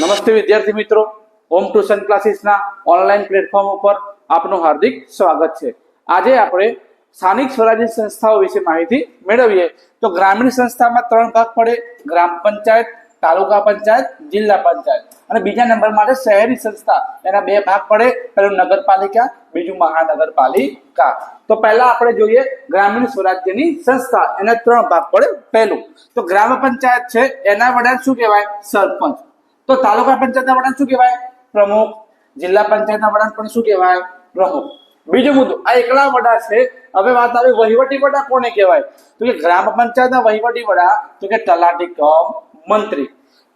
નમસ્તે વિદ્યાર્થી મિત્રો. ઓમ ટ્યુશન ક્લાસીસના ઓનલાઈન પ્લેટફોર્મ ઉપર આપનું હાર્દિક સ્વાગત છે. આજે આપણે સ્થાનિક સ્વરાજ્ય સંસ્થાઓ વિશે માહિતી મેળવીએ. તો ગ્રામીણ સંસ્થામાં ત્રણ ભાગ પડે. ગ્રામ પંચાયત, તાલુકા પંચાયત, જિલ્લા પંચાયત. અને બીજા નંબર માટે શહેરી સંસ્થા. એના બે ભાગ પડે. પહેલું નગરપાલિકા, બીજું મહાનગરપાલિકા. તો પહેલા આપણે જોઈએ ગ્રામીણ સ્વરાજ્યની સંસ્થા. એના ત્રણ ભાગ પડે. પહેલું. તો ગ્રામ પંચાયત છે. એના વડા શું કહેવાય? સરપંચ. તો તાલુકા પંચાયતના વડા શું કહેવાય? પ્રમુખ. જિલ્લા પંચાયતના વડા પણ શું કહેવાય? પ્રમુખ. બીજો મુદ્દો, આ એકલા વડા છે. હવે વાત આવી વહીવટી વડા કોને કહેવાય? તો કે ગ્રામ પંચાયતના વહીવટી વડા, તો કે તલાટી કમ મંત્રી.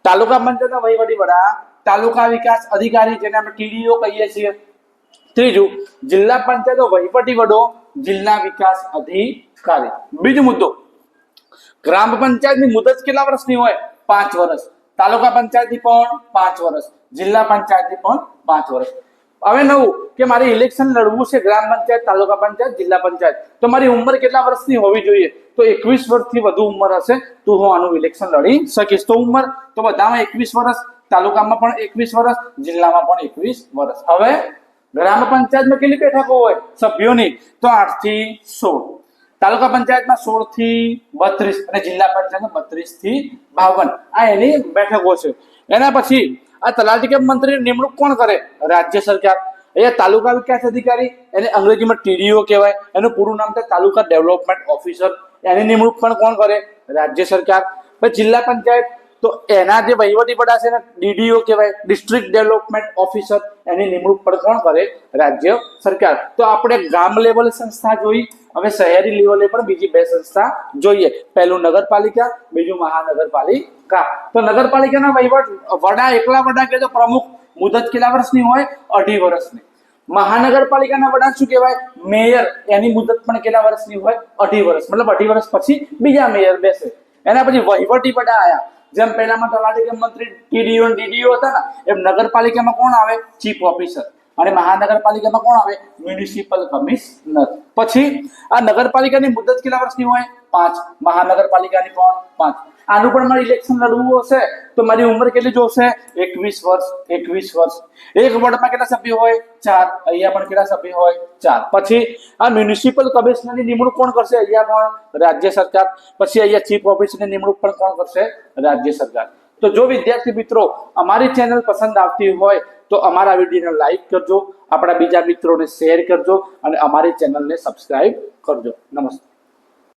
તાલુકા પંચાયતના વહીવટી વડા, તાલુકા વિકાસ અધિકારી જેને આપણે ટીડીઓ કહીએ છીએ. ત્રીજું, જિલ્લા પંચાયતનો વહીવટી વડો, જિલ્લા વિકાસ અધિકારી. બીજો મુદ્દો, ગ્રામ પંચાયતની મુદત કેટલા વર્ષની હોય? પાંચ વર્ષ. તાલુકા પંચાયતની પણ પાંચ વર્ષ, જિલ્લા પંચાયતની પણ પાંચ વર્ષ. હવે નવું કે મારે ઇલેક્શન લડવું છે ગ્રામ પંચાયત, તાલુકા પંચાયત, જિલ્લા પંચાયત. તો મારી ઉંમર કેટલા વર્ષની હોવી જોઈએ? તો એકવીસ વર્ષથી વધુ ઉંમર હશે તો હું આનું ઇલેક્શન લડી શકીશ. તો ઉંમર તો બધામાં એકવીસ વર્ષ, તાલુકામાં પણ એકવીસ વર્ષ, જિલ્લામાં પણ એકવીસ વર્ષ. હવે ગ્રામ પંચાયતમાં કેટલી બેઠકો હોય? સભ્યોની તો આઠથી સોળ. તાલુકા પંચાયતમાં સોળથી બત્રીસ અને જિલ્લા પંચાયતમાં બત્રીસથી બાવન. આ એની બેઠકો છે. એના પછી આ તલાટી કેમ મંત્રીની નિમણૂક કોણ કરે? રાજ્ય સરકાર. અહીંયા તાલુકા વિકાસ અધિકારી, એને અંગ્રેજીમાં ટીડીઓ કહેવાય, એનું પૂરું નામ છે તાલુકા ડેવલપમેન્ટ ઓફિસર. એની નિમણૂક પણ કોણ કરે? રાજ્ય સરકાર. પછી જિલ્લા પંચાયત તો એના જે વહીવટી વડા છે ને, ડીડીઓ કહેવાય ડિસ્ટ્રિક્ટ ડેવલપમેન્ટ ઓફિસર એની નિમણૂક પણ કોણ કરે? રાજ્ય સરકાર. તો આપણે ગામ લેવલ સંસ્થા જોઈ, હવે શહેરી લેવલે પણ બીજી બે સંસ્થા જોઈએ. પહેલું નગરપાલિકા, બીજું મહાનગરપાલિકા. તો નગરપાલિકાના વહીવટ, વડા એકલા વડા કે તો પ્રમુખ, મુદત કેટલા વર્ષની હોય? અઢી વર્ષની. મહાનગરપાલિકાના વડા શું કહેવાય? મેયર. એની મુદત પણ કેટલા વર્ષની હોય? અઢી વર્ષ. મતલબ અઢી વર્ષ પછી બીજા મેયર બેસે. એના પછી વહીવટી વડા આયા. જેમ પહેલામાં તલાટી કે મંત્રી ટીડીઓ ડીડીઓ હતા ને, એમ નગરપાલિકામાં કોણ આવે? ચીફ ઓફિસર અને મહાનગરપાલિકામાં કોણ આવે? મ્યુનિસિપલ કમિશનર પછી આ નગરપાલિકાની મુદત કેટલા વર્ષની હોય? પાંચ. મહાનગરપાલિકાની પણ પાંચ. આનું પણ મારે ઇલેક્શન લડવું હશે તો મારી ઉંમર કેટલી જોશે? એકવીસ વર્ષ એકવીસ વર્ષ. એક વોર્ડમાં કેટલા સભ્ય હોય? ચાર. અહીંયા પણ કેટલા સભ્ય હોય? ચાર. પછી આ મ્યુનિસિપલ કમિશનરની નિમણૂક કોણ કરશે? અહીંયા પણ રાજ્ય સરકાર. પછી અહીંયા ચીફ ઓફિસરની નિમણૂક પણ કોણ કરશે? રાજ્ય સરકાર. તો જો વિદ્યાર્થી મિત્રો, અમારી ચેનલ પસંદ આવતી હોય, તો અમારા વિડીયોને લાઈક કરજો, આપણા બીજા મિત્રોને શેર કરજો, અને અમારી ચેનલને સબસ્ક્રાઈબ કરજો. નમસ્તે.